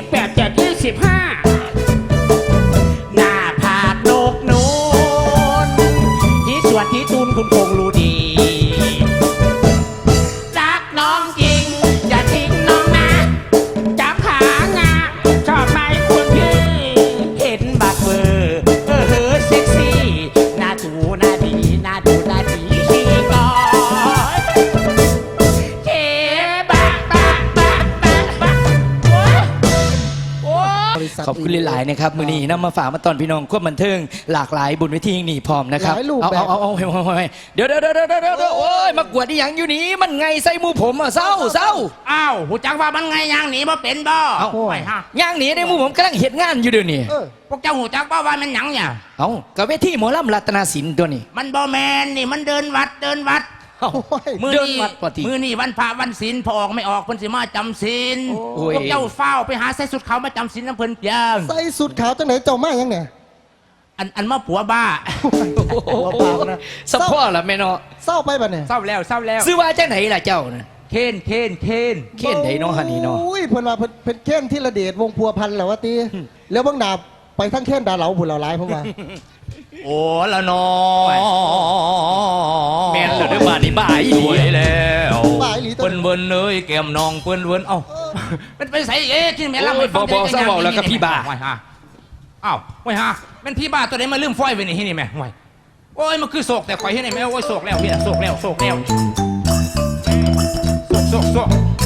สิบแปดจากยี่สิบห้า หลายๆนะครับมือนี้นำมาฝากมาตอนพี่น้องควบบันเทิงหลากหลายบุญวิธีอย่างนี้พร้อมนะครับหลายรูปเอาแบบ เอาเอาเอาเอาเอาเอาเดี๋ยวเดี๋ยวเดี๋ยวเดี๋ยวเดี๋ยวเดี๋ยวโอ้ยมากวดที่ยังอยู่นี้มันไงใส่หมูผมอะเศร้าเศร้าอ้าวหูจักว่ามันไงย่างหนีบ่เป็นบ่เอ้าไม่ฮะย่างหนีในหมูผมกำลังเหตุงานอยู่เดี๋ยวนี้เออพวกเจ้าหูจักว่าว่ามันหยังเนี่ยเอากับเวทีหมอลำรัตนาสินตัวนี้มันบ่แมนนี่มันเดินวัดเดินวัด เอ้าโอ้ยมือเดินนี่วัดปกติมือนี่วันพระวันศีลพอออกไม่ออกเพิ่นสิมาจำศีลโอ้ย พวกเจ้าเฝ้าไปหาใส่สุดเขาวมาจำศีลน้ำเพิ่นยังใส่สุดขาวจังไหนเจ้ามายังเนี่ย อันอันมาผัวบ้าหัวเปล่านะ สะพ่อละแม่เนาะเศร้าไปปะเนี่ยเศร้าแล้วเศร้าแล้วซื้อว่าจ้าไหนล่ะเจ้านะเคนเคนเคนเขียนไหนเนาะฮันนี่เนาะอุ้ยเพิ่นว่าเพิ่นเพิ่นเค้นที่ระเดชวงพัวพันธุ์แหละวะตีแล้วเบางดาบไปทั้งเค้นดาเหลาผุนเหล่าร้ายผมว่า โอ้ละนอแม่นเหรอเด้อบ้านนี้บ้าอีสหลีวยแล้วบ้าอีหลีตัว เปิ้นเบิ้นเลยแก้มน้องเปิ้นเบิ้นเอ้ามันไปใส่เอ๊ะที่แม่ล่ำโอ้ยบอกบอกเศร้าบอกแล้วก็พี่บ้า ไว้ฮะเอ้าไว้ฮะเป็นพี่บ้าตัวไหนมาลืมฝ้อยไว้นี่ที่นี่แม่ไว้โอ้ยมันคือโศกแต่ข่อยให้ไหนแม่โอ้ยโศกแล้วพี่โศกแล้วโศกแล้วโศกโศกโอ้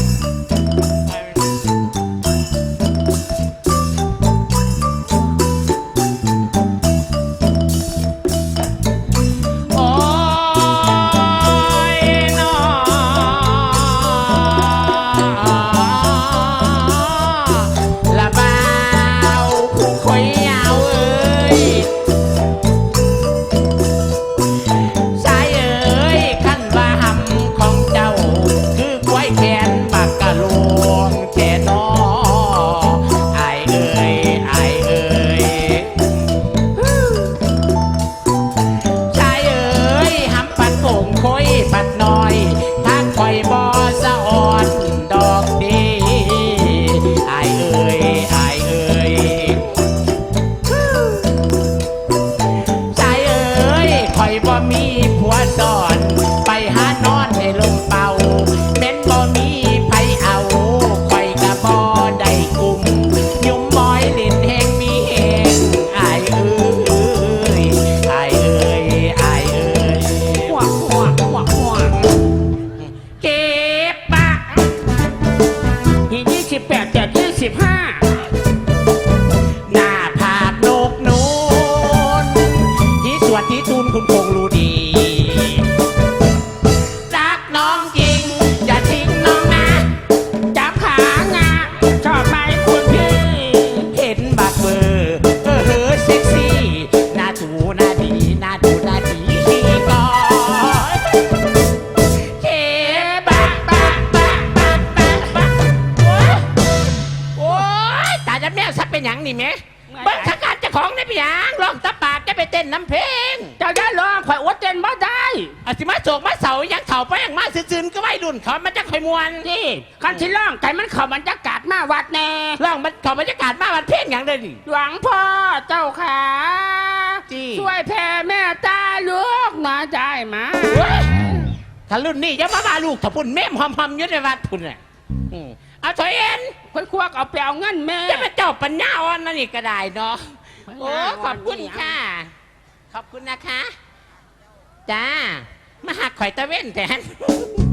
ดูหน้าดีหน้าดูหน้าดีก่อนเจ็บะบะบะบะบะบะโอ๊ยโอ๊ยตาจะแม่ซับเป็นหยังนี่แม่เบิ้งสังการเจ้าของได้เป็นหยังลองตะปากจะไปเต้นน้ำเพลงเจ้าได้ลองข่อยอดเต้นบ่ได้อาสิมาโศกมาเสายังเข่าไปยังมาซื่นๆก็ไม่รุ่นเขามันจะคอยมวนนี่คันที่ร้องไก่มันเข้าบรรยากาศมาวัดแน่ร่องมันเขาบรรยากาศ แผ่แม่ตาลูกหน่อยได้ไหมถ้ารุ่นนี้จะมามาลูกถ้าพุ่นแม่มหอมๆอยืดในวัดพุ่นน่ะอืมเอาถอยเอ็นค่อยควักเอาไปเอาเงินแม่ จะมาเจ้าปัญญาอ่อนนั่นนี่ก็ได้เนาะโอ้ปัญญาอ่อนขอบคุณนี่ค่ะ ขอบคุณนะคะ จ้า มาหักข่อยตะเว้นแทน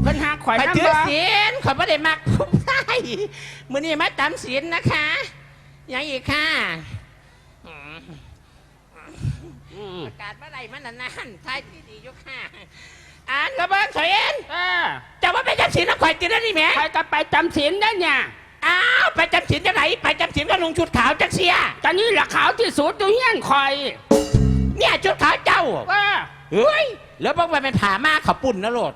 เพิ่นหาข่อยข่อยนำถือบ่ศีลข่อยไม่ได้มักผู้ชายมือนี้มาตามศีลนะคะยังอีกค่ะอืม อืมประกาศเมื่อไหร่มันนานๆท้ายที่ดีอยุค่ะอ่านกระเบื้องถอยเอ็นเออจะว่าจะได้นี่แหม่คอยก็ไปจำศีลได้เนี่ยอ้าวไปจำศีลจังไหนไปจำศีลก็ลงชุดขาวจังเสีย ตอนนี้ละขาวที่สุดอยู่เฮียนคอยเนี่ยชุดขาวเจ้าเออเฮ้ยแล้วบอกว่าเป็นผ่ามาเขาปุ่นนะโลด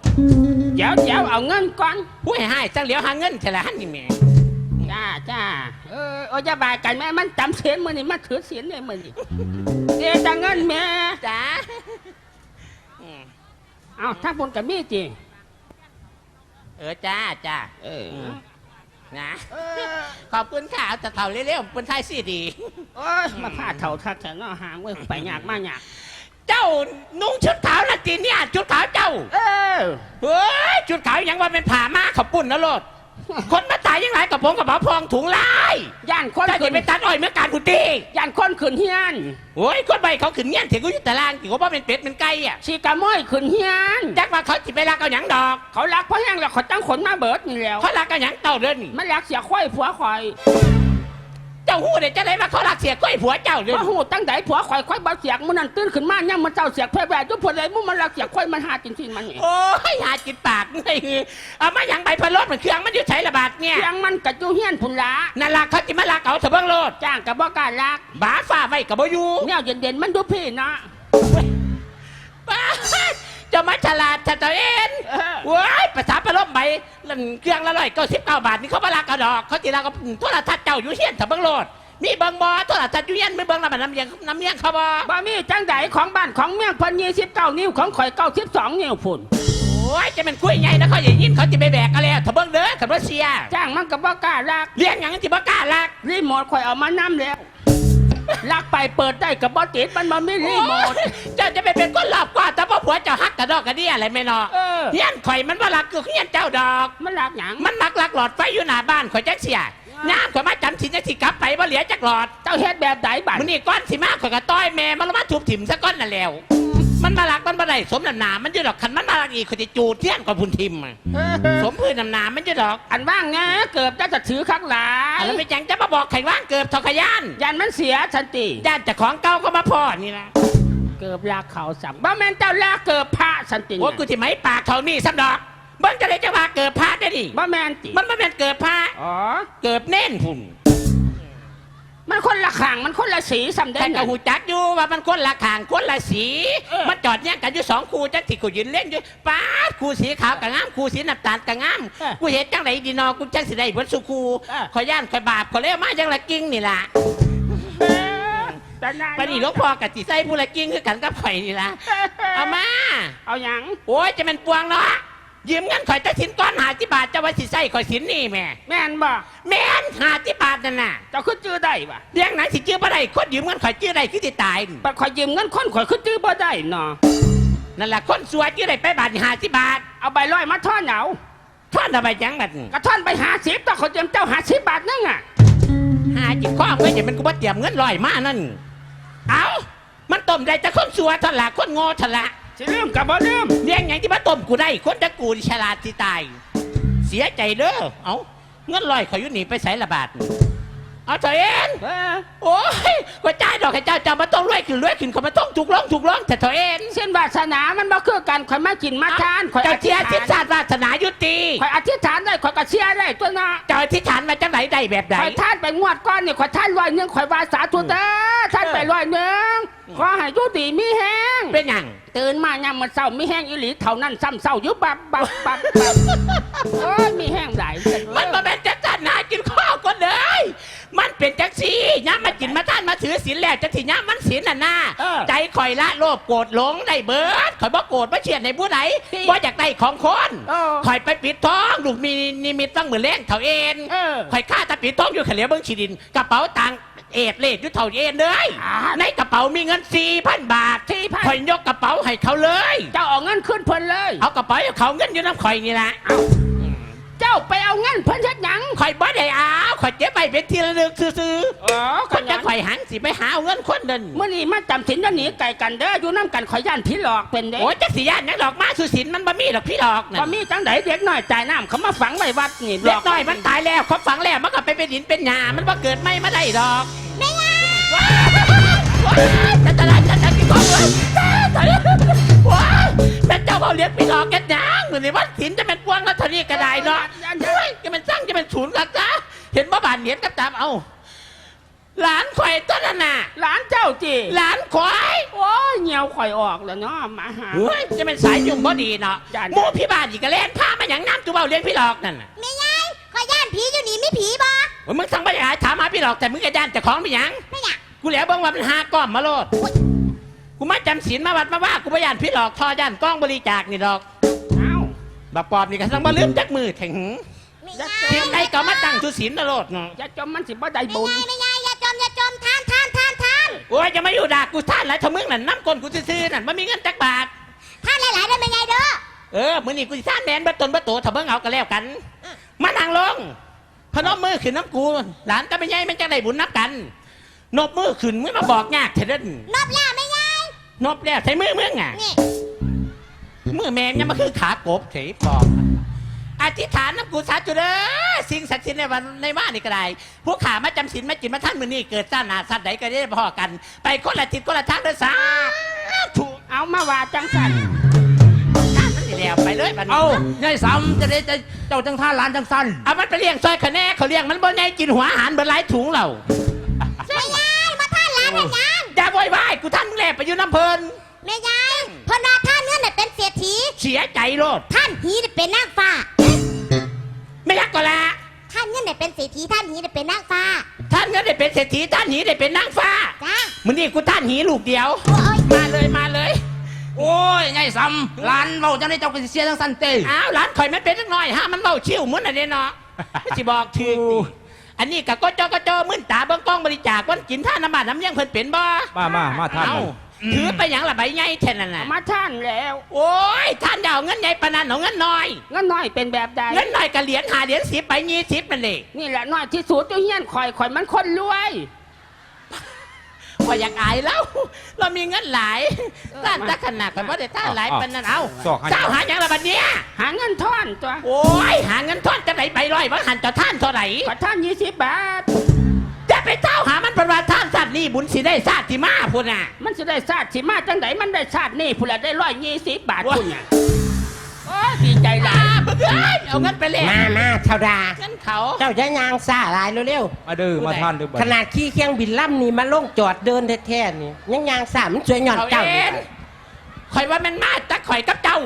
เดี๋ยวเดี๋ยวเอาเงินก่อนผู้ให้ให้จังเหลียวหาเงินใช่ละฮันนี่แหม่จ้าจ้าเออโอ้จะบายกันแม่มันจำศีลมือนี่มันถือศีลเลยมือนี่ เดี๋ยวจะเงินแม่จ้าเอาถ้าบนกับมีจริงเออจ้าจ้าเออนะเออขอบคุณค่ะแต่เท่าเร็วๆเป็นไทยซีดีโอ้ยมาพาเท่าทักแต่นอหางเว้ยไปยากมากยากเจ้านุ่งชุดขาวนะจีเนี่ยชุดขาวเจ้า เออเฮ้ยชุดขาวยังว่าเป็นผ่ามาเขาปุ่นนะโลด คนมาตายยังไงกับผมกับหมอพองถุงลายย่านคนถ้าขึ้จะนไปตัดอ้อยเมื่อการกุฏิย่านคนขึ้นเฮียนโอ้ยคนใบเขาขึ้นเงี้ยนถึงกูอยู่ตารางถึงว่าเป็นเป็ดเป็นไก่อะชีกาม้อยขึ้นเฮียนจักว่าเขาจิไปรักเอาหยังดอก เขารักเพราะแห้งแล้วเขาตั้งขนมาเบิดนี่แล้วเขารักเอาหยังเต่าเดินนี่มันรักเสียควายผัวคอยเจ้าหู้เด็จะได้ว่าเขารักเสียก้อยผัวเจ้าเดินพระหูตั้งใดผัวคอยควายบาเสียกมันนั่นตื่นขึ้นมาเนี่ยมันเจ้าเสียกแพร่แบบทุกคนเลยมุ่งมันรักเสียควายมันหาจริงๆมันนี่ โอ้ยหาจิตปากไม่เอามาหยังใบพะโล้มันเครื่องมันอยู่ใช้ระบาดเนี่ยเสียงมันกระจูเฮียนพุ่นละนั่นล่ะเขาจิมารักเอาเถอะเบิ่งโลดจ้างกับบ่กล้ารักบาฝ่าไว้กับบ่อยู่เนี่ยเย็นๆมันดูพี่นะบ้าเจะมาฉลาดจะตัวเองเออว้ายภาษาปลาล่มใบลั่นเครื่องละร้อยเก้าสิบเก้าบาทนี่เขามาลักกระดอก เขาจีรักกับโทรทัศน์เจ้าอยู่เฮียนถ้าเบิ่งโลดมีเบิ่งบอโทรทัศน์อยู่เฮียนไม่เบิ่งแล้วมันน้ำเลี้ยงน้ำเลี้ยงเขาบ่บ่มีจังใดของบ้านของเมียงเพิ่นยี่สิบเก้านิ้วของข่อยเก้าสิบสองนิ้วพุ่นโอ้ยจะเป็นคุยใหญ่นะเขาอย่ายินเขาจะไปแบกกันแล้วถ้าเบิ่งเด้อถ้าบ่เสียจ้างมันกับบ่กล้ารักเลี้ยงหยังที่บ่กล้าลักรีโมทข่อยเอามานํแล้วลักไปเปิดได้กับบ่ติดมันบ่มีรีโมท เจ้าจะไปเป็นคนรอบกว่าแต่พ่อผัวเจ้าฮักกระดอกกระเดี่ยอะไรไม่นอเออ เฮียนข่อยมันบ่รักคือเฮียนเจ้าดอก มันรักหยังมันมักลักหลอดไฟอยู่หน้าบ้านข่อยจักเสียน้ำข่อยมาจำสินจักสิกลับไปบ่เหลือจักหลอดเจ้าเฮ็ดแบบใดบัดมันนี่ก้อนสิมาข่อยก็ต้อยแม่มันละมาทุบถิ่มซะก้อนนั่นแล้ว มันมาลักมันบ่ได้สมน้ำหนามันจะดอกคันมันมาลักอีกข่อยจะจูดเที่ยนกว่าพุ่นทิมอะเออสมพื้นน้ำหนามันจะดอกอันว่างไงเกิบจะจะถือข้างหลายแล้วไม่จังจะมาบอกไข่ว่างเกิบทอกขยานยันมันเสียสันติญาติเจากของเก่าก็มาพ่อนี่นะเกิบลากเขาสัมบ่แม่นเจ้าลากเกิบพระสันติโอ้กูที่ไหมปากเขานี่ซ้ำดอกเบิ้งจะได้จะว่าเกิบพระได้ดิบ่แม่นติมันไม่เป็นเกิบพระอ๋อ เกิบเน่นพุ่น มันคนละขังมันคนละสีสัมเด็แต่จก็หูจักอยู่ว่ามันคนละขางคนละสีเออ มันจอดเนี่ยงกันอยู่สองคู่จักที่กูยืนเล่นอยู่ป้าดคู่สีขาวกับงามคู่สีน้ำตาลกับงามเออกูเห็นจังไหนดีนอกูจังสิได้เบนสุคูเออ ขอย่านขอยบาปขอยเลี้ยวมาจังละกิ้งนี่ล่ะเออแต่นายปานนี่หลวงพ่อกับติใส่ผู้ละกิ้งคือกันกับข่อยนี่ล่ะเอามา เอาหยังโอ้ยจะเป็นปวงเนาะยืมเงินข่อยจะสินก้อนหาที่บาทจะไว้สิใส่ข่อยสินนี่แม่แม่นบ่แม่นหาที่บาทนั่นน่ะเจ้าคือจื้อได้บ่เลี้ยงไหนสิจื้อบ่ได้คนยืมเงินข่อยจื้อได้คือสิตายปข่อยยืมเงินคนข่อยคือจื้อบ่ได้เนาะนั่นล่ะคนสวยจื้อได้ไปบาทหาที่บาทเอาใบร้อยมาทอนเอาท่อนทำไมจังบัดกระท่อนไปหาสิบต่อเขาเตรียมเจ้าหาสิบบาทนึงอะหาจิบข้อเงินอย่ามันกูบ่เตรียมเงินลอยมานั่น เอามันต้มได้แต่คนสวยทละคนโง่ทละสิลืมกับบ่ลืมเลี้ยงหยังที่มาต้มกูได้ คนจะกูนี่ฉลาดที่ตาย เสียใจเด้อ เอา เงินลอยข่อยอยู่นี่ไปใส่ละบาทเอาเถอะเอ็นเออโอ้ยกว่าจ่ายดอกให้เจ้าเจ้ามาต้องรวยขึ้นรวยขึ้นเขามาต้องถูกร้องถูกร้องแต่เถอะเอ็นเส้นวาสนามันบ่คือกันข่อยมากินมาทานข่อยเจ้าอเชีธิยษร์ทิศฐานศาสตร์วาสนายุติข่อยอธิษฐานได้ข่อยก็เชื่อได้ตัวเนาะเจ้าอธิษฐานมาจังไหนได้แบบใดข่อยท่านไปงวดก้อนนี่ข่อยท่านร้อยหนึงข่อยวาสาธุเด้อท่านไปร้อยหนึงขอให้อยู่ดีมีแห้งเป็นหยัง ตื่นมายามมื้อเช้ามีแห้งอีหลีเท่านั้นซ้ำเช้าอยู่บับบับบับบับโอ้ยมีแห้งหลายจังเลมันยมาเป็นจักจันนากินข้าวก็เลย มันเป็นจักสีย้ำมากินมาท่านมาถือศีลแล้วจักทีย้ำมันศีลน่ะนาเออใจคอยละโลภโกรธหลงได้เบิดคอยบ่โกรธบ่เฉียดในผู้ใดบ่อยากได้ของคนเออคอยไปปิดทองลูกมีนิมิตตั้งมือแรงเท่าเอ็น เออคอยฆ่าตาปิดทองอยู่เขลียวเบิ้งฉีดิน กระเป๋าตังค์ เอ็ดเลขอยู่เท่าเอ็นเลย อ่า ในกระเป๋ามีเงินสี่พันบาท4,000คอยยกกระเป๋าให้เขาเลย เจ้าเอาเงินขึ้นเพิ่นเลย เอากระเป๋าให้เขาเงินอยู่น้ำข่อยนี่ละ เจ้าไปเอาเงินเพิ่นเฮ็ดหยังข่อยบ่ได้เอาข่อยเจ็บไปเป็นทีละลึกซื่ออ๋อๆคนจะข่อยหันสิไปหาเอาเงินคนเดินเมื่อนี้มาจำสินจะหนีไก่กันเด้ออยู่น้ำกันขอยย่านผีหลอกเป็นเด้โอ้ยจักสิยานนักดอกมาสุสินมันบ่มีดอกพี่ดอกน่ะพอมีจังไดเด็กน้อยจ่ายน้ำเขามาฝังไว้วัดนี่หลเล็อกน้อยมันตายแล้วเขาฝังแล้วมันก็ไปเป็นดินเป็นหญ้ามันบ่เกิดไม่มาได้ดอกไม่ยาว้าวว้าวจะตลาดจะจะกินของเลยว้าว แม่เจ้าเบาเลี้ยงพี่หลอกแกยังหรือว่าสินจะเป็นพวงรัฐนีก็ได้เนาะเฮ้ยจะเป็นสร้างจะเป็นศูนย์กันจ้ะเห็นบ่บานเหรียญกับตามเอา หลานข่อยต้นนั่นน่ะหลานเจ้าจีหลานข่อยโอ้ยเหี่ยวข่อยออกแล้วเนาะมาหา เฮ้ยจะเป็นสายยุ่งบ่ดีเนาะจ้ะ หมู่พี่บ้านอีกกระเล่นพามาอย่างน้ำตัวเบาเลี้ยงพี่หลอกนั่นน่ะไม่ยายขอย่านผีอยู่นี่มีผีบ่ว่ามึงสั่งไปหาถามหาพี่หลอกแต่มึงกระด้านแต่ของไม่ยังไม่อยากกูเหลียวเบิ่งว่ามันหาก้อมมาโลด กูมาจำศีลมาวัดมาว่ากูพยานพี่หลอกทอย่านกล้องบริจาคนี่ดอกเอ้าบักปอบนี่ก็สั่งมาลืมจักมือแข็งไม่ยายเพียงใดก็มาตั้งทุศีลนะโลดเนาะอย่าจมมันสิบ่ได้ไม่บุญยายไม่ยายอย่าจมอย่าจมทานทานทานทานโอ้ยจะมาอยู่ด่ากูท่านไรทะมึงนั่นน้ำก้นกูซื่อๆนั่นมันมีเงินจักบาททานหลายๆได้ไม่ยายเด้อเออมื้อนี้กูสิท่านแมนบัตนบัตโตถ้าเบิ่งเอาก็แล้วกัน มานั่งลงพนมมือขึ้นน้ำกูหลานก็ไม่ใหญ่มันจะได้บุญนับกันนบมือขึ้นมึงมาบอกยากเถิดเด้อนบแล้วไม่ยาย นบแล้วใช้มือมึงอะนี่มือแมมยังมาคือขากบเฉยปอบอธิษฐานน้ำกูสาธุเด้อสิ่งศักดิ์สิทธิ์ในวันในบ้านนี่ก็ได้พวกขามาจำศีลมาจิตมาท่านมือนี่เกิดซ่าหนาสัตว์ใดก็ได้พอกัน ไปคนละทิศคนละทางเด้อสาธุเอามาว่าจังสันท่านมันสิแล้วไปเลยบัดนี้เอายายสำจะได้จะเจ้าจังท่าหลานจังสั้นเอามันไปเลี้ยงซอยคะแนนเขาเลี้ยงมันบ่ใหญ่กินหัวอาหารเบนหลายถุงเราไม่ยายมาทานหลานให้ยัง อย่าโวยวายกูท่านมึงแลไปอยู่น้ำเพลินแม่ยายเพนว่าท่านเงื่อนน่ะเป็นเศรษฐี เสียใจโลดท่านหีน่ะเป็นนางฟ้า ไม่ยักก็ละท่านเงื่อนน่ะเป็นเศรษฐีท่านหีน่ะเป็นนางฟ้าท่านก็ได้เป็นเศรษฐีท่านหนีได้เป็นนางฟ้าจ้ามึงนี่กูท่านหนีลูกเดียว โอ้ยมาเลยมาเลยโอ้ยยายสำหลานเบาจังได้เจ้าก็สิเสียจังสั้นเต้อ้าวหลานข่อยไม่เป็นสักหน่อยฮะมันเบาชิวเหมือนอะไรเนาะไม่สิบอกถึงดิ อันนี้กับก็จอกจอมึนตาเบิ้งกล้องบริจาควันกินท่าน้ำมันน้ำเลี้ยงเพิ่นเป็นบ่มามามาท่านเอ้าถือไปอย่างละใบใหญ่แท่นั้นน่ะเอามาท่านแล้ว โอ้ยท่านเดเอาเงินใหญ่ปานนันเอาเงินน้อยเงินน้อยเป็นแบบใดเงินน้อยกับเหรียญหาเหรียญสิบไปยี่สิบนั่นเองนี่แหละน้อยที่สุดตัวเฮียนข่อยข่อยมันคนรวย ว่าอยากอายแล้ว เรามีเงินหลายท่านตะขนาดแต่ว่าได้ท่านหลายปานนั้นเอาสอกให้เจ้าหาอย่างละบัดเนี้ยหาเงินท่อนตัวโอ้ยหาเงินทอดจะไหนใบร้อยว่าหันต่อท่านเท่าไหร่ขอท่านยี่สิบบาท จะไปเจ้าหามันประวัติท่านสัตว์นี่บุญสิได้ชาติที่มาพุ่นน่ะ มันจะได้ชาติสิมาจังไดมันได้ชาตินี่ผู้ละได้ร้อยยี่สิบบาทคุณน่ะโอ้ยดีใจหลาอ่าย เพื่อนเอาเงินไปเลยมามาเท่าดาเงินเขาเจ้าจะยางซ่าหลายเร็วมาเด้อมาท่านเด้อบัดๆขนาดขี่เครื่องบินล่ำนี่มาลงจอดเดินแท้ๆนี่ยังยางซ่ามันสวยหย่อนเขาเจ้าเอนี่งข่อยว่ามันมาแต่ข่อยกับเจ้า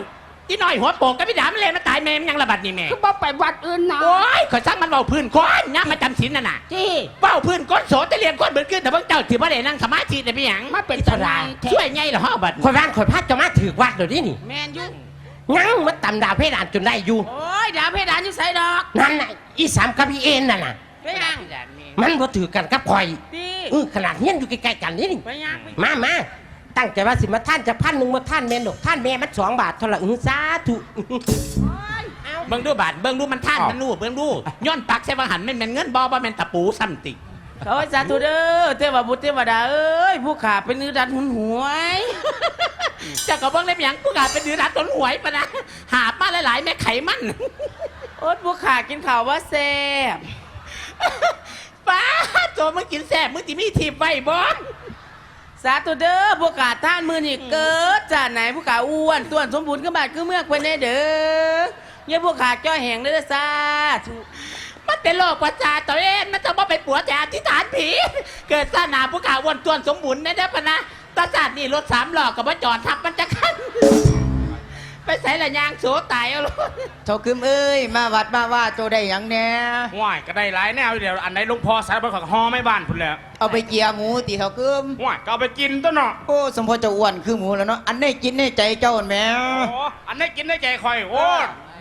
ที่น้อยหัวโปกกับพี่ดามนเลยมาตายแม่มนยังระบาดนี่แม่คือบ่ไปวัดอื่นนะโอ้ยข่อยสั่งมันเบาพื้นก้อนย่ามาจำศีลน่ะน่ะจี้เบ้าพื้นก้อนโสจะเรียนก้อนเบิดขึ้นแต่เพิ่งเจ้าถือว่าได้นั่งสมาธิได้ไปหยังมาเป็นสลายแท้ช่วยไงเหรอฮะบัดข่อยบ้านข่อยพัดจะมาถือวัดเดี๋ยวนี้นี่แมนยุ่ง ยังมาต่ำดาวเพดานจนได้อยู่ โอ้ยดาวเพดานอยู่ใส่ดอกนั่นน่ะอีสามกับอีเอ็นน่ะน่ะ ไปยังมันบ่ถือกันกับข่อยดีเออขนาดเฮียนอยู่ใกล้ๆกันนี่นี่ไปยังไปมามาตั้งใจว่าสิมาท่านจะพันหนึ่งมาท่านแม่นดอกท่านแม่มันสองบาทเท่าไหร่อื้อสาธุเบิ่งดูบาทเบิ่งดูมันท่านมันรู้เบิ่งดูย้อนปักใส่ว่าหันไม่นแม่นเงินบ่บ่แม่นตะปูซ้ำติโอ้ยสาธุเด้อเทวบุตรเทวดาเอ้ยผู้ขาเป็นนื้อดันหุนหวย เจะก็เบิ่งได้เพียงกูกาเป็นดือรัดต้นหวยปะนะหาบมาหลายๆ แม่ไขมันโอ๊ตผู้ขากินข่าวว่าแซ่บป้าโจมึงกินแซ่บมึงติมีทีบไว้บ่สาธุเด้อผู้ขาท่านมือนี่เกิดจากไหนผู้ขาอ้วนต้วนสมบูรณ์ขึ้นบาดขึ้นเมือกไปแน่เด้อเนี่ยผู้ขาจ้อยแหงเลยเด้อสาธุมันเป็นโรคประสาทตัวเองมันจะบ่ไปปัวแต่อธิษฐานผี เกิดซาหนาผู้ข่าอ้วนต้วนสมบูรณ์แน่เด้อปะนะ ตาจาดนี่รถสามล้อกับว่าจอดทับมันจะคัน ไปใส่ละยางโสตายเอาลูกเท่าคืมเอ้ย มาวัดมาว่าโจได้หยังแหน่ห่วยก็ได้หลายแนวอยู่เดี๋ยวอันไหนหลุงพ่อสายไปของฮอไม่บ้านพุ่นแหล้วเอาไปเจียหมูตีเท่าคืมห่วยก็เอาไปกินตัวเนาะโอ้สมพอเจะอ้วนคือหมูแล้วเนาะอันนี้กินในใจเจ้าหั่นแหม่โอ้อันไหนกินได้ใจคอยโอ้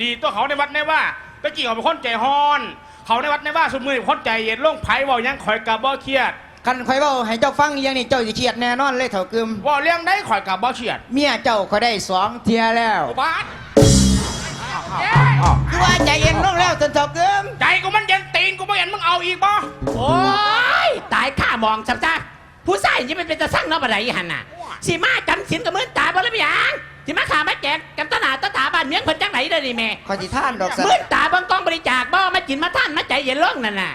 ดีตัวเขาในวัดในว่าตะกี้เขาเป็นคนใจฮอน เขาในวัดในว่าสมมือเป็นคนใจเย็นลงไผ่เว่าหยังคอยกับบ่เครียด คันข่อยเว้าให้เจ้าฟังอยังนี่เจ้าสิเครียดแน่นอนเลยเท่าคืมเว่าเลี้ยงได้คอยกับบ่เครียดเมียเจ้าก็ได้สองเทียแล้วอุบาทคือว่าใจเย็นลงแล้วท่านเท่าคืมใจกูมันเย็นตีนกูไม่เห็นมึงเอาอีกบ่โอ้ยตายข้ามองจับจ้าผู้ชายนี่มันเป็นตะสั่งเนาะบ่ได้หันน่ะสิมาจำศีลกับมือตายบ่ได้ไปหยัง สิมาขามาแจกกันตะหนาตะตาบ้านเมียงเพิ่นจังไหนเด้อนี่แม่ขอสิท่านดอกสัมือตาเบิ่งกล้องบริจาคบ่มากินมาท่านมาใจเย็นลงนั่นน่ะ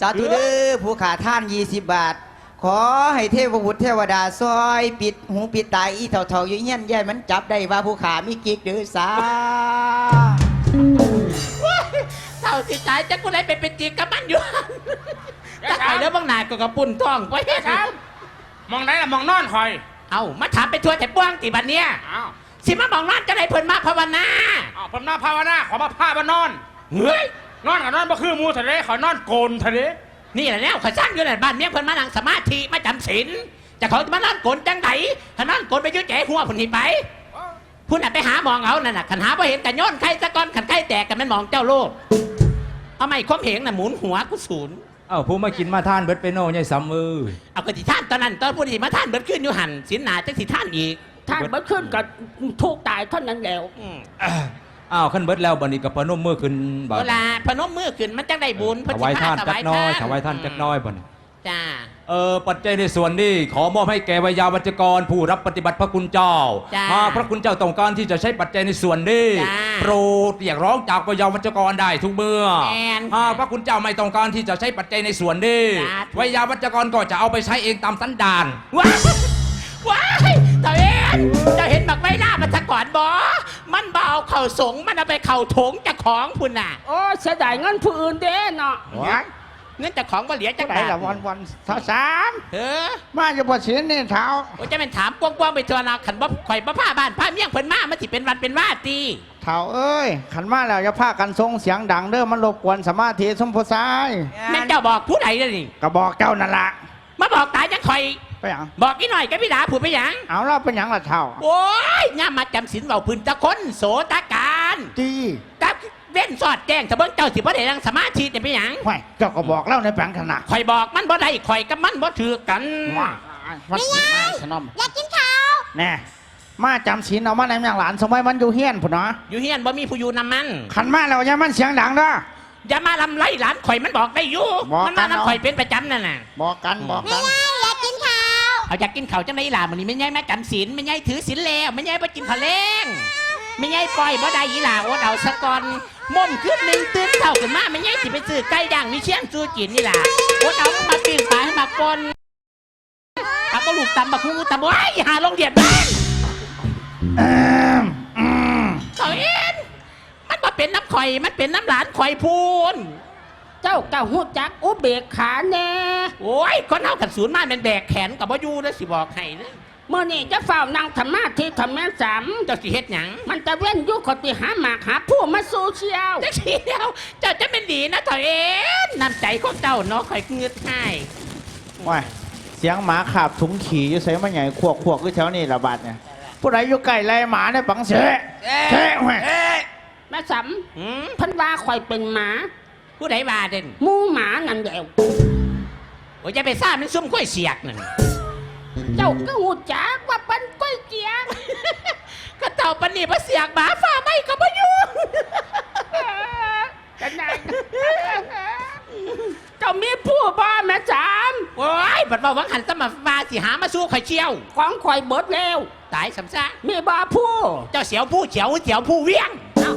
สาธุเด้อผู้ขาท่าน 20 บาท ขอให้เทพบุตรเทวดาซอยปิดหูปิดตาอีเถ่าๆอยู่เงี้ยนแย่มันจับได้ว่าผู้ขามีกิ๊กหรือสาเท่าสิตายจะกูได้ไปเป็นจีกับมันอยู่จะไปแล้วบางนาก็กระปุ่นท้องไปเฮ็ดหยังมองไหนล่ะมองนอนคอย เอามาถามไปทั่วแต่ป้วงติบัดเนี่ยอ้าวสิมาบอกนอนจะได้เพิ่นมาภาวนาอ้าวผมหน้าภาวนาขอมาผ้ามานอน เฮ้ยนอนกับนอนบ่คือหมูทะเลขอนอนโกนทะเลนี่แหละแนวข่อยสร้างอยู่ในบ้านเมียเพิ่นมานั่งสมาธิมาจำศีลจะเขาจะมานอนกลนจังไดถ้านอนกลนไปอยุ่แจ๋หัวพุ่นนี่ไปพุ่นน่ะไปหาหมองเอานั่นน่ะขันหาพอเห็นกันย้อนไข่ซะก่อนขันไข่แตกกันแมันหมองเจ้าโลกเอาไม่คมเหงน่ะหมุนหัวกูศูนย์ เอ้าผู้มากินมาท่านเบิดไปโน่ยายสามมือ เอากระติท่านตอนนั้นตอนพูดที่มาท่านเบิดขึ้นอยู่หันสินหนาจักสิท่านอีกท่านบ่ขึ้นกับทุกข์ตายเท่านั้นแล้วอืมอ้าวขั้นเบิดแล้วบัดนี้กับพนมมือขึ้นบัดเวลาพนมมือขึ้นมันจังได้บุญถวายท่านจักหน้อยถวายท่านจักหน้อยบัดนี้ จ้า เออปัจจัยในส่วนนี้ขอมอบให้แก่วิยาวัจกร ผู้รับปฏิบัติพระคุณเจ้าจ้าหากพระคุณเจ้าต้องการที่จะใช้ปัจจัยในส่วนนี้จ้าโปรดเรียกร้องจากวิยาวัจกรได้ทุกเมื่อแม่นหากพระคุณเจ้าไม่ต้องการที่จะใช้ปัจจัยในส่วนนี้จ้าวิยาวัจกรก็จะเอาไปใช้เองตามสันดาน ว้ายว้ายตาเอ็นจะเห็นบักไม่น่ามันจะก่อนบอมันเบเอาเข่าสงมันเอาไปเข่าถงเจะของพุ่นน่ะ โอ้เสียดายเงินผู้อื่นเด้เนาะว้าย เงินเจะของบ่เหลียจัจังงไหนละวันวันๆเท่าสามเออมาจะปวดเสียนี่เท้าโอ้จะเป็นถามกว้างๆไปตัวนาขันบ่ข่อยบ่ผ้าบ้านผ้าเมี่ยงเพิ่นมามันสิเป็นวันเป็นว่าตีเท้าเอ้ยขันมาแล้วอย่าพากันทรงเสียงดังเด้อมันรบกวนสมาธิสมโพธิ์ซ้ายแม่นเจ้าบอกผู้ใดเด้อนี่ก็บอกเจ้านั่นละมาบอกตายจังข่อย ไปหยังบอกอีหน่อยกับพี่ดาผูดไปหยัง เอาเราเป็นหยังละเท้าโอ้ยย่ามาจำศีลเบาพื้นตะคนโสตาการจีกับเว้นสอดแจ้งถ้าเบิ่งเจ้าสิบ่ได้นั่งสมาธิเนี่ยไปหยังห้วยเจ้าก็บอกเล่าในแปลงขนาดข่อยบอกมันบ่ได้ข่อยกับมันบ่ถือกันว้าวัดสิมาสนอมอยากกินข้าว แน่มาจำศีลเอามาในเมียงหลานสมัยมันอยู่เฮียนพุ่นเนาะอยู่เฮียนบ่มีผู้อยู่นำมันขันมาแล้วอย่ามันเสียงดังเด้อ อย่ามาลำไล่หลานข่อยมันบอกได้อยู่บอกมันมากันเนาะนำข่อยเป็นประจำนั่นน่ะบอกกันบอกกัน อยากกินข้าว เอาอยากกินข้าวจังได๋ล่ะมื้อนี้แม่ใหญ่แม่จำศีลแม่ใหญ่ถือศีลแล้วแม่ใหญ่บ่กินข้าวแลงแม่ใหญ่ปล่อยบ่ได้อีหล่าอดเอาซะก่อน ม่มขึ้นหนึงตื่นเช้าขึ้นมาแม่ใหญ่สิไปซื้อไก่ย่างมีเชียงสู้กินนี่ล่ะอดเอามาปิ้งปลาให้มาก่อนเอาก็ลูกตำบักฮู้ตำบ่ไอ้หาลงเดียดบ้านเอิ่มอืมเขาเอ็นมันมาเป็นน้ำข่อย มันเป็นน้ำหลานข่อยพูน เจ้าก็ฮู้จักอุเบกขาแน่ โอ้ยคนเอาขันศูนย์มาเป็นแบกแขนกับบ่อยู่แล้วสิบอกให้นะเมื่อนี่จะเฝ้านั่งธรรมาที่ธรรมะสามเจ้าสิเฮ็ดหยังมันจะเว้นอยุคติหาหมากหาผู้มาโซเชียลจักสิเดียวเจ้าจะเป็นดีนะเถอะเอ็นน้ำใจของเจ้าเนาะข่อยเงือดให้ว้ายเสียงหมาขาบถุงขี่อยู่ใส่มาใหญ่ขวกขวกอยู่แถวนี้ระบาดเนี่ยผู้ใดอยู่ใกล้ไล่หมาเนี่ยปังเสะเสะแหวะแม่สามหืมเพันว่าข่อยเป็นหมาผู้ใดว่าเด่นหมูหมานั่นแหล้วโอ้ยจะไปซ่ามันซุ่มค่อยเสียกนั่น เจ้าก็ฮู้จักว่าเป็นก้อยเกียงก็เจ้าปานนีบ่เสียกหมาฟ้าไม่ก็บ่อยู่กันไงเจ้ามีผู้บ่แม่สามโอ้ยบัดว่าหวังหันสมาฟ้าสิหามาสู้ข่อยเชียวของข่อยเบิดแล้วตายสำซะมีบ่ผู้ เจ้าเสียวผู้เฉียวเฉียวผู้เวียงเอ้า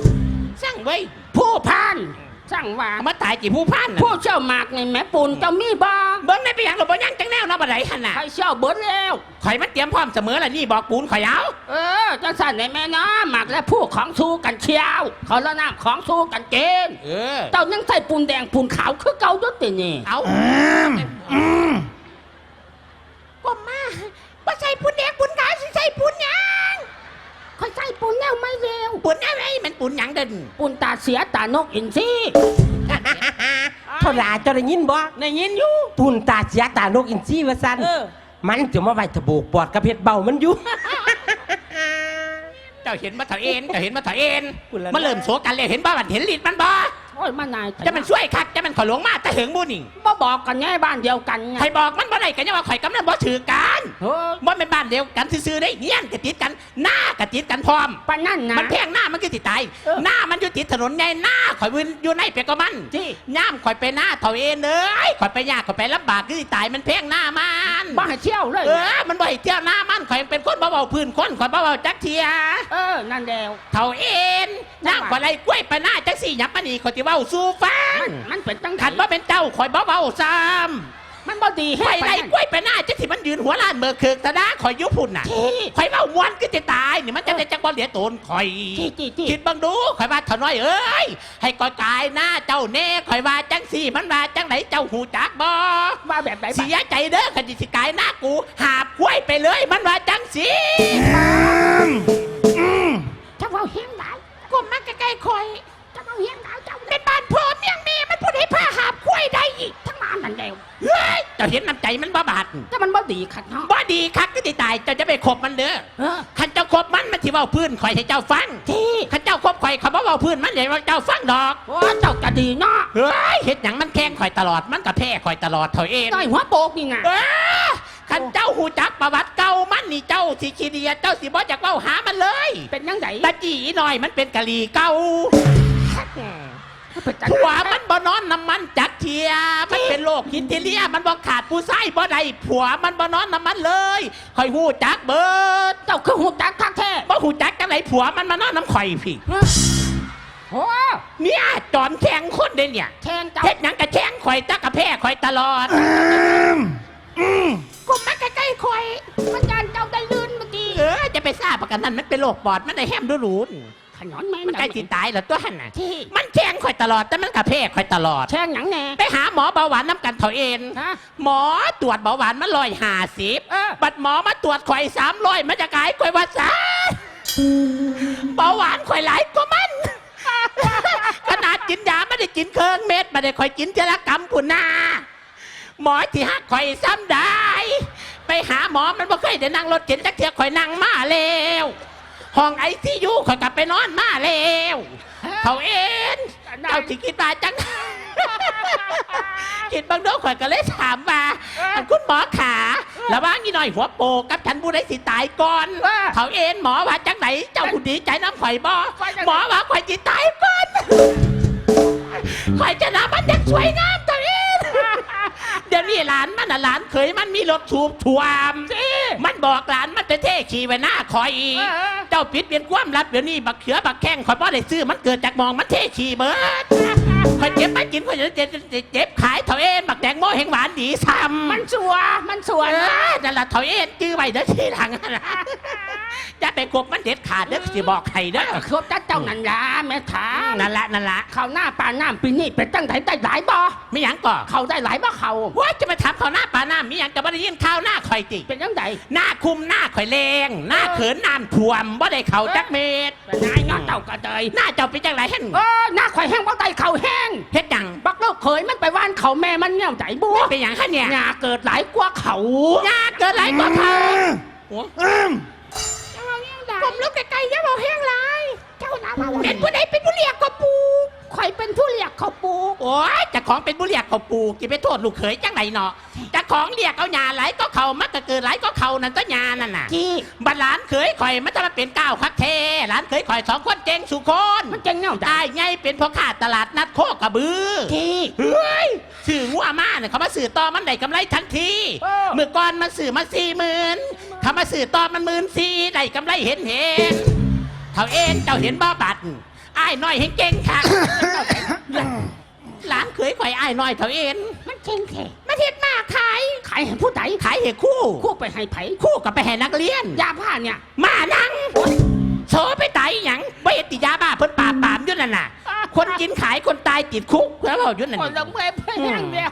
สั่งไว้ยผู้พาน สั่งว่าเอามาตายกี่ผู้พันน่ะผู้เจ้าหมากในแม่ปูนเจ้ามีบ่เบิ้งได้ไปหยังหรือบ่ยังจังแนวเนาะบ่ได้หั่นน่ะใครเช่าเบิดแล้วข่อยมันเตรียมพร้อมเสมอล่ะนี่บอกปูนข่อยเอาเออจังสั่นในแม่น้ำหมักและผู้ของสู้กันเชียวเขาละน้ำของสู้กันเกณฑ์เออเจ้ายังใส่ปูนแดงปูนขาวคือเก่าด้วยตินี่เอาอืมอืมก็มาบ่ใส่ปูนแดงปูนขาวสิใส่ปูนหยังค่อยใส่ปูนแนวไม่เร็วปูนอะไรมันปูนหยังเด่นปูนตา เสียตานกอินทรีเท่าไหรเจ้าได้ยินบ่ได้ยินอยู่ตุนตาเสียตานกอินทรีว่าซั่นเออ มันจะมาไว้ทะโบกปอดกับเฮ็ดเบามันอยู่ เจ้าเห็นมาถอยเอ็นเจ้าเห็นมาถอยเอ็นคุณละนะ มันเริ่มโสกันแล้วเห็นบ่มันเห็นลิ้นมันบ่โอ้ยมานายจะมันช่วยคักจะมันขอยหลงมาแต่ถึงบุญนี่บ่บอกกันแง่บ้านเดียวกันไงข่อยบอกมันบ่ได้กันยังว่าข่อยกำลังบ่ถือกันเฮ้ยบ่เป็นบ้านเดียวกันซื่อๆได้เงี้ยนกะติดกันหน้ากะติดกันพร้อมปานนั่นนะ มันแพงหน้ามันคือติตายเออหน้ามันอยู่ติดถนนใหญ่หน้าข่อยวินอยู่ในเปกก็มันที่ ย่ามข่อยไปหน้าเถาเองเอ้ยข่อยไปยากข่อยไปลำบากคือสิตายมันแพงหน้ามันบ้าให้เที่ยวเลย เออมันบ่ให้เที่ยวหน้ามันข่อยเป็นคนบ่เบาพื้นคนข่อยบ่เบาจักเทียเออ นั่นแล้ว เถาเองย่ามข่อยไล่กล้วยไปหน้าจักสี่หยับปานนี้ข่อยสิเว้าสู่ฟัง มันมันเป็นตั้งขันบ่เป็นเจ้าข่อยบ่เบาซ้ มันบ่ดีข่อยปไล่นั่นกล้วยไปหน้าจะสิมันยืนหัวล้านเบอร์เคิกตะด้าข่อยอยุพุ่นน่ะข่อยเมามวนก็จะตายนี่มันจะได้จักบอลเหลียโตนข่อยจี้จี้จี้คิดบังดูข่อยว่าเถาน้อยเอ้ย ให้ก่อยกายหน้าเจ้าแน่ข่อยว่าจังสี่มันว่าจังไหนเจ้าหูจักบ่ว่าแบบไหนเสียใจเด้อคดีสิกายหน้ากู หาบกล้วยไปเลย มันว่าจังสีถ้าเว่าเฮียงหลายกูมันใกล้ๆข่อยถ้าเว่าเฮียงหลายเจ้าในบ้านพ่อเมียงแม่มันพูดให้ผ้า หาบกล้วยได้อีกทั้งนั้นนั่นเดียวเฮ้ยเจ้าเห็นน้ำใจมันบ่บาดถ้ามันบ่ดีขัดเนาะบ่ดีคักก็ติตายเจ้าจะไปขบมันเด้อเออขันเจ้าขบมันมันที่เว้าพื้นข่อยให้เจ้าฟังที่ขันเจ้าขบข่อยเขาบ่เว้าพื้นมันเดี๋ยวเจ้าฟังดอกโอ้เจ้าก็ดีเนาะเฮ้ยเฮ็ดหยังมันแข่งข่อยตลอดมันก็แพ้ข่อยตลอดเท่าเองน้อยหัวโปกนี่ไงเอ้อขันเจ้าหูจักประวัติเก่ามันนี่เจ้าสิขี้เดียเจ้าสิบ่จักเว้าหามันเลย เป็นยังไงตาจีหน่อยมันเป็นกะหรี่เก่าเป็นจัง ผัวมันบ่นอนน้ำมันจักเทีย มันเป็นโรคฮิสเทเรีย มันบ่ขาดผู้ชายบ่ได้ผัวมันบ่นอนน้ำมันเลยคอยหูจักเบิดเจ้าคือหูจักคักแท้บ่หูจักจังไหนผัวมันมานอนน้ำข่อยพี่โอ้เนี่ยจอมแข่งคนเด้เนี่ยแทงเจ้าเฮ็ดหยังกะแข่งข่อยจักกะแพ้ข่อยตลอดกูมันใกล้ๆข่อยมันยานเจ้าได้ลื่นเมื่อกี้เออจะไปทราบประกันนั้นมันเป็นโรคปอดมันได้แฮมดูรูนขนอนแม่มันใกล้สิตายแล้วตัวหันน่ะ ที่มันแข่งข่อยตลอดแต่มันกะแพ้ข่อยตลอดแทงหยังแน่ ไปหาหมอเบาหวานน้ำกันเถาเองฮะหมอตรวจเบาหวานมันลอยหาสิบเออ บัดหมอมาตรวจข่อยสามร้อยมันจะกลายข่อยว่าสาเบาหวานข่อยหลายกว่ามัน ขนาดกินยาไม่ได้กินเครื่องเม็ดไม่ได้ข่อยกินเจลกรรมผุนนาหมอที่หักข่อยซ้ำได้ ไปหาหมอมันบ่เคยได้นั่งรถเข็นจักเทียข่อยนั่งมาแล้ว ห้องไอซียูข่อยกลับไปนอนมาแล้วเขาเอ็นเจ้าสิคิดว่าจังคิดบางโดข่อยก็เลยถามว่าอันคุณหมอขาระหว่างอีหน่อยหัวโปกกับฉันผู้ใดสิตายก่อนเออเขาเอ็นหมอว่าจังไหนเจ้าผู้ดีใจน้ำข่อยบ่ว่าจังไหนหมอว่าข่อยสิตายก่อนข่อยจะนามันยังสวยงามตัวเองเดี๋ยวนี้หลานมันน่ะหลานเคยมันมีรถสูบถ่วม มันบอกหลานมันไปเท่ขี่ไว้หน้าคอยอีกเออ เจ้าปิดเปลี่ยนความลับเดี๋ยวนี้บักเขือบักแข้งคอยบ่ได้ซื้อมันเกิดจากมองมันเท่ขี่เบิด คอยเจ็บไปกินคอยจะเจ็บเจ็บเจ็บขายเถาเอ็นบักแตงโมแห่งหวานดีซ้ำมันสัวมันสัวเอนะอนั่นละเถาเอ็นจื้อไว้เด้อทีหลังนะจะไปกบมันเด็ดขาดเด้อสิบอกใครเด้อครบจ้าเจ้านั่นล่ะแม่ถามนั่นละนั่นละเขาหน้าปลาน้ำปีนี้เป็นตั้งไหนได้หลายบ่ไม่หยังก่อเขาได้หลายบ่เขาว่าจะมาถามเขาหน้าป่าหน้ามีหยังจะบ่ได้ยินข้าวหน้าคอยติ เป็นยังไงหน้าคุมหน้าข่อยแรงหน้าเขินน้ำท่วมบ่ได้เข่าจักเม็ดเป็นไงเนาะเจ้ากระเดยหน้าเจ้าเป็นจังไรเห็นเออหน้าข่อยแห้งบ่ได้เขาแห้งเฮ็ดจังบักเลิกเคยมันไปว่านเขาแม่มันเงี้ยวใจบัวไม่เป็นหยังคะเนี่ยหญ้าเกิดหลายกว่าเขาหน้าเกิดไรกว่าเขาอืมผมลุกไกลๆอย่าบอกแห้งไรเจ้าหน้ามาเป็นผู้ใดเป็นผู้เรียกก็ปู ข่อยเป็นผู้เรียกเขาปลูก โอ้ยเจะของเป็นผู้เรียกเขาปูกี่ไปโทษลูกเขยจังไรเนาะเจะของเรียกเอาหยาไหลก็เขามักก็เกิดไหลก็เขานั่นก็หยานั่นน่ะจี้บัดหลานเขยข่อยมันจะมาเป็นก้าวคักเทหลานเขยข่อยสองคนเจงสุคนมันเจ๋งเงี้ยวใจได้ไงเป็นพ่อค้าตลาดนัดโคกระบือจี้เฮ้ยสื่องัวมาเนี่ยเขามาสื่อต่อมันได้กำไรทันทีเออ เมื่อก่อนมันสื่อมาสี่หมื่นเขามาสื่อต่อมันหมื่นสี่ได้กำไรเห็นเห็นเขาเองเจ้าเห็นบ้าบัตร อ้ายน้อยเห็นเก่งค่ะ หลานเคยข่อยอ้ายน้อยเขาเองมันเจ๋งแท้มาเทียดมาขายขายให้ผู้ใดขายเหคู่ คู่ไปให้ไผคู่กับไปให้นักเรียน ยาผ้าเนี่ย มานั่งโซไปตายอหย่างไม่ติยาบ้าเพิ่นปราบปรามอยุ่นั่นน่ะ คนกินขายคนตายติดคุกแล้วเรายุ่นั่นคนละเมื่อยไปแห้งแล้ว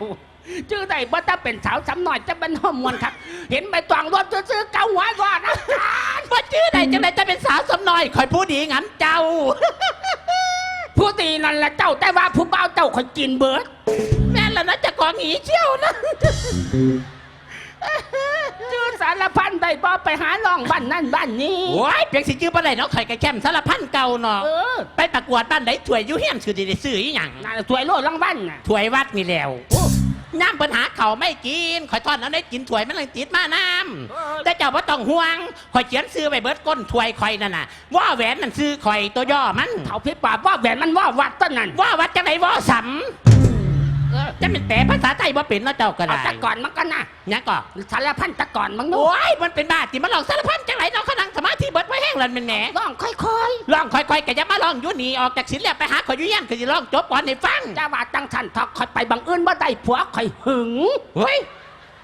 ชื่อใดบ่ถ้าเป็นสาวสำหน่อยจะเป็นหอมมวนครับ เห็นใบตองรถซื้อๆเกาหัวก่อนนะว่าชื่อใดจังไดจะเป็นสาวสำน้อยคอยผู้ดีงำเจ้า ผู้ตีนั่นแหละเจ้าแต่ว่าผู้เบาเจ้าคอยกินเบิด แม่นแล้วนะจะกองหนีเชี่ยวนะชื่อสารพันได้บ่ไปหาล่องบ้านนั่นบ้านนี้ โอ้ยเพียงสิชื่อปานใดเนาะข่อยกระแคมสารพันเก่าเนาะเออไปประกวดบ้านไหนถวยอยุ่เฮียนคือได้ซื้ออีหยังนั่นถวยโลดรางวัลน่ะถวยวัดนี่แล้ว น้ำปัญหาเขาวไม่กินข่อยทอดเอาได้กินถวยมันเลยติดมาน้ำแต่เจ้าว่าต้องห่วงข่อยเขียนซื้อไว้เบิดก้นถวยข่อยนั่นน่ะว่าแหวนนั่นซื้อข่อยตัวย่อมันเท่าพิปราบว่าแหวนมันว่าวัดต้นนั่นว่าวัดจังไหนว่าส เออำจะเป็นแต่ภาษาไทยว่าเป็นเนาะเจ้าก็เอาได้แตะก่อนมันก็นะเนี่ยก็สารพันแตะก่อนมันดูโอ้ยมันเป็นบาติมันหลอกสารพันจังไหนเราขนังสมาธิเบิดไว้แห้งลันเป็นแหนร้องค่อยลองค่อยๆก็จะมาลองอยุ่หนีออกจากศิลป์ไปหาข่อยอยุ่ยันคือจะลองจบก่อนให้ฟังๆจะว่าจังสันทอกคอยไปบังเอิญว่าได้ผัวคอยหึง เฮ้ย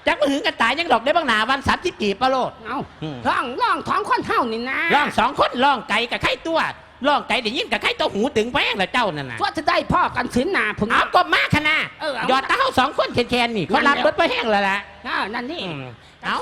จักมาหึงกันตายยังดอกได้บ้างหนาวันสามสิบกี่ปะโลด เอ้าอืม ร้องร้องท้องคนเท่านี่นะร้องสองคนร้องไก่กับไข่ตัว ร้องไก่ได้ยินกับไข่ตัวหูตึงแป้งละเจ้านั่นน่ะว่าจะได้พ่อกันสินหนาผม เอาก็มากขนาดเออเอา ยอดตาเขาสองคนแคนๆนี่เขารับรถไปแห้งแล้วล่ะ อ่านั่นนี่อืมเอา